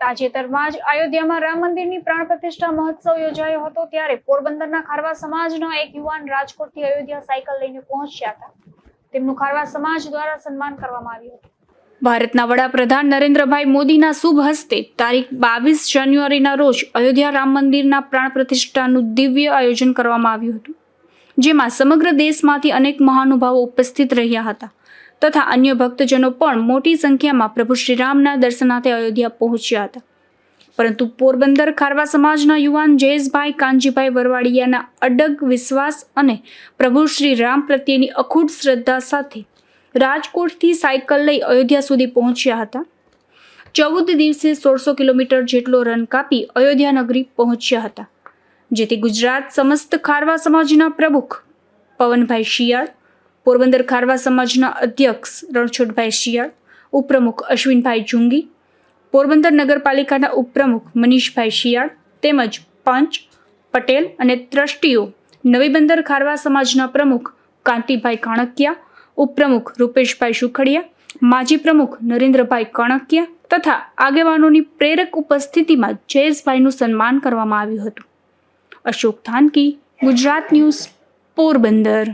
તાજેતરમાં જ અયોધ્યામાં રામ મંદિરની પ્રાણ પ્રતિષ્ઠા મહોત્સવ યોજાયો હતો ત્યારે પોરબંદરના ખારવા સમાજનો એક યુવાન રાજકોટથી અયોધ્યા સાયકલ લઈને પહોંચ્યા હતા. તેમનું ખારવા સમાજ દ્વારા સન્માન કરવામાં આવ્યું હતું. ભારતના વડાપ્રધાન નરેન્દ્રભાઈ મોદીના શુભ હસ્તે તારીખ બાવીસ જાન્યુઆરીના રોજ અયોધ્યા રામ મંદિરના પ્રાણ પ્રતિષ્ઠાનું દિવ્ય આયોજન કરવામાં આવ્યું હતું, જેમાં સમગ્ર દેશમાંથી અનેક મહાનુભાવો ઉપસ્થિત રહ્યા હતા. તથા અન્ય ભક્તજનો પણ મોટી સંખ્યામાં પ્રભુ શ્રીરામના દર્શનાર્થે અયોધ્યા પહોંચ્યા હતા. પરંતુ પોરબંદર ખારવા સમાજના યુવાન જયેશભાઈ કાનજીભાઈ વરવાડિયાના અડગ વિશ્વાસ અને પ્રભુ શ્રી રામ પ્રત્યેની અખૂટ શ્રદ્ધા સાથે રાજકોટથી સાયકલ લઈ અયોધ્યા સુધી પહોંચ્યા હતા. ચૌદ દિવસે સોળસો કિલોમીટર જેટલો રન કાપી અયોધ્યા નગરી પહોંચ્યા હતા. જેથી ગુજરાત સમસ્ત ખારવા સમાજના પ્રમુખ પવનભાઈ શિયાળ પોરબંદર ખારવા સમાજના અધ્યક્ષ રણછોડભાઈ શિયાળ, ઉપપ્રમુખ અશ્વિનભાઈ જુંગી, પોરબંદર નગરપાલિકાના ઉપપ્રમુખ મનીષભાઈ શિયાળ તેમજ પંચ, પટેલ અને ટ્રસ્ટીઓ નવી બંદર ખારવા સમાજના પ્રમુખ કાંતિભાઈ કાણકિયા, ઉપપ્રમુખ રૂપેશભાઈ સુખડિયા, માજી પ્રમુખ નરેન્દ્રભાઈ કાણકિયા તથા આગેવાનોની પ્રેરક ઉપસ્થિતિમાં જયેશભાઈનું સન્માન કરવામાં આવ્યું હતું. અશોક થાનકી, ગુજરાત ન્યૂઝ, પોરબંદર.